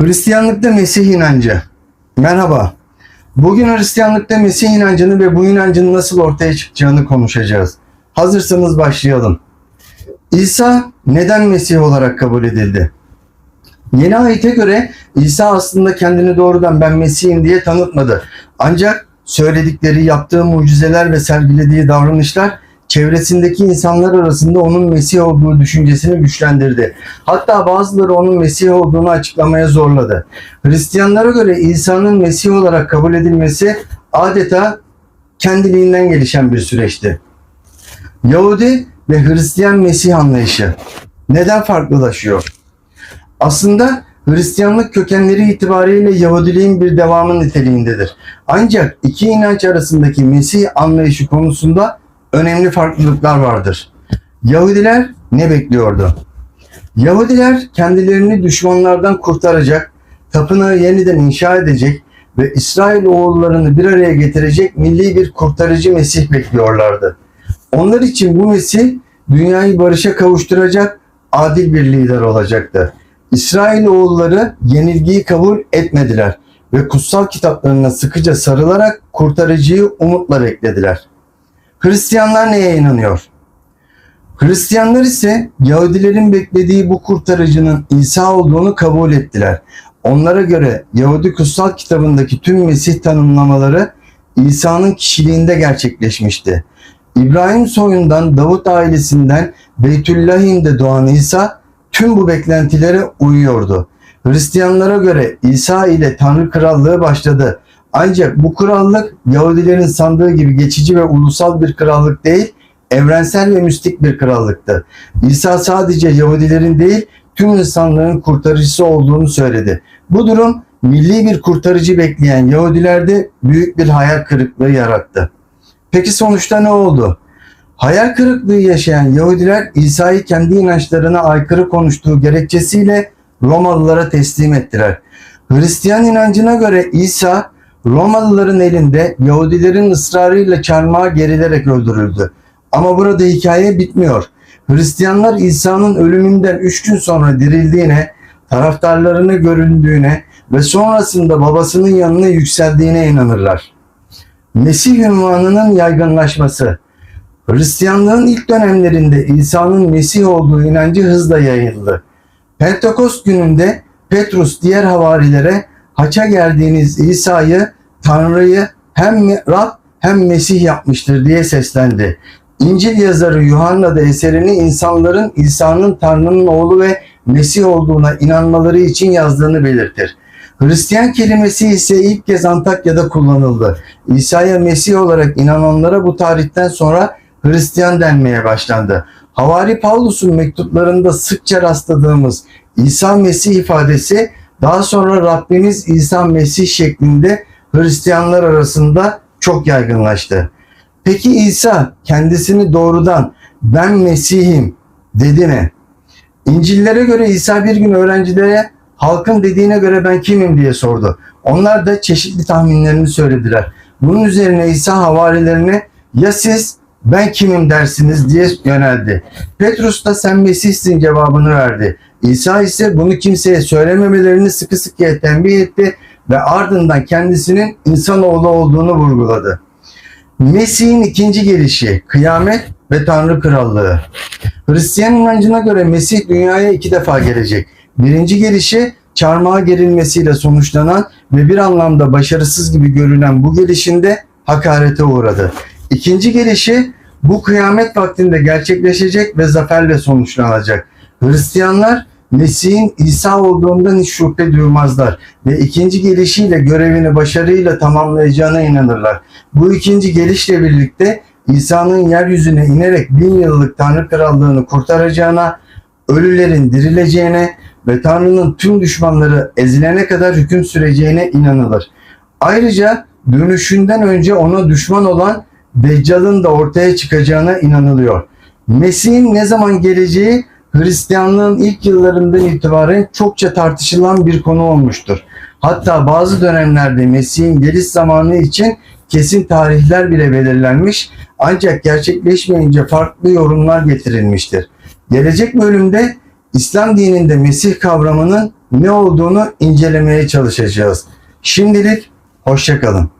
Hristiyanlıkta Mesih inancı. Merhaba. Bugün Hristiyanlıkta Mesih inancını ve bu inancın nasıl ortaya çıkacağını konuşacağız. Hazırsanız başlayalım. İsa neden Mesih olarak kabul edildi? Yeni ayete göre İsa aslında kendini doğrudan ben Mesih'im diye tanıtmadı. Ancak söyledikleri, yaptığı mucizeler ve sergilediği davranışlar çevresindeki insanlar arasında onun Mesih olduğu düşüncesini güçlendirdi. Hatta bazıları onun Mesih olduğunu açıklamaya zorladı. Hristiyanlara göre İsa'nın Mesih olarak kabul edilmesi adeta kendiliğinden gelişen bir süreçti. Yahudi ve Hristiyan Mesih anlayışı neden farklılaşıyor? Aslında Hristiyanlık kökenleri itibariyle Yahudiliğin bir devamı niteliğindedir. Ancak iki inanç arasındaki Mesih anlayışı konusunda önemli farklılıklar vardır. Yahudiler ne bekliyordu? Yahudiler kendilerini düşmanlardan kurtaracak, tapınağı yeniden inşa edecek ve İsrail oğullarını bir araya getirecek milli bir kurtarıcı Mesih bekliyorlardı. Onlar için bu Mesih dünyayı barışa kavuşturacak adil bir lider olacaktı. İsrail oğulları yenilgiyi kabul etmediler ve kutsal kitaplarına sıkıca sarılarak kurtarıcıyı umutla beklediler. Hristiyanlar neye inanıyor? Hristiyanlar ise Yahudilerin beklediği bu kurtarıcının İsa olduğunu kabul ettiler. Onlara göre Yahudi kutsal kitabındaki tüm Mesih tanımlamaları İsa'nın kişiliğinde gerçekleşmişti. İbrahim soyundan Davut ailesinden Beytüllahim'de doğan İsa tüm bu beklentilere uyuyordu. Hristiyanlara göre İsa ile Tanrı krallığı başladı. Ancak bu krallık Yahudilerin sandığı gibi geçici ve ulusal bir krallık değil, evrensel ve mistik bir krallıktı. İsa sadece Yahudilerin değil, tüm insanlığın kurtarıcısı olduğunu söyledi. Bu durum milli bir kurtarıcı bekleyen Yahudilerde büyük bir hayal kırıklığı yarattı. Peki sonuçta ne oldu? Hayal kırıklığı yaşayan Yahudiler İsa'yı kendi inançlarına aykırı konuştuğu gerekçesiyle Romalılara teslim ettiler. Hristiyan inancına göre İsa Romalıların elinde Yahudilerin ısrarıyla çarmıha gerilerek öldürüldü. Ama burada hikaye bitmiyor. Hristiyanlar İsa'nın ölümünden üç gün sonra dirildiğine, taraftarlarını göründüğüne ve sonrasında babasının yanına yükseldiğine inanırlar. Mesih ünvanının yaygınlaşması Hristiyanlığın ilk dönemlerinde İsa'nın Mesih olduğu inancı hızla yayıldı. Pentekost gününde Petrus diğer havarilere haça geldiğiniz İsa'yı Tanrı'yı hem Rab hem Mesih yapmıştır diye seslendi. İncil yazarı Yuhanna da eserini insanların İsa'nın Tanrı'nın oğlu ve Mesih olduğuna inanmaları için yazdığını belirtir. Hristiyan kelimesi ise ilk kez Antakya'da kullanıldı. İsa'ya Mesih olarak inananlara bu tarihten sonra Hristiyan denmeye başlandı. Havari Pavlus'un mektuplarında sıkça rastladığımız İsa Mesih ifadesi daha sonra Rabbimiz İsa Mesih şeklinde Hristiyanlar arasında çok yaygınlaştı. Peki İsa kendisini doğrudan ben Mesih'im dedi mi? İncillere göre İsa bir gün öğrencilere halkın dediğine göre ben kimim diye sordu. Onlar da çeşitli tahminlerini söylediler. Bunun üzerine İsa havarilerine ya siz ben kimim dersiniz diye yöneldi. Petrus da sen Mesih'sin cevabını verdi. İsa ise bunu kimseye söylememelerini sıkı sıkıya tembih etti ve ardından kendisinin insanoğlu olduğunu vurguladı. Mesih'in ikinci gelişi, kıyamet ve Tanrı Krallığı. Hristiyan inancına göre Mesih dünyaya iki defa gelecek. Birinci gelişi çarmıha gerilmesiyle sonuçlanan ve bir anlamda başarısız gibi görünen bu gelişinde hakarete uğradı. İkinci gelişi bu kıyamet vaktinde gerçekleşecek ve zaferle sonuçlanacak. Hristiyanlar Mesih'in İsa olduğundan hiç şüphe duymazlar ve ikinci gelişiyle görevini başarıyla tamamlayacağına inanırlar. Bu ikinci gelişle birlikte İsa'nın yeryüzüne inerek bin yıllık Tanrı Krallığını kurtaracağına, ölülerin dirileceğine ve Tanrı'nın tüm düşmanları ezilene kadar hüküm süreceğine inanılır. Ayrıca dönüşünden önce ona düşman olan Deccal'ın da ortaya çıkacağına inanılıyor. Mesih'in ne zaman geleceği Hristiyanlığın ilk yıllarından itibaren çokça tartışılan bir konu olmuştur. Hatta bazı dönemlerde Mesih'in geliş zamanı için kesin tarihler bile belirlenmiş ancak gerçekleşmeyince farklı yorumlar getirilmiştir. Gelecek bölümde İslam dininde Mesih kavramının ne olduğunu incelemeye çalışacağız. Şimdilik hoşçakalın.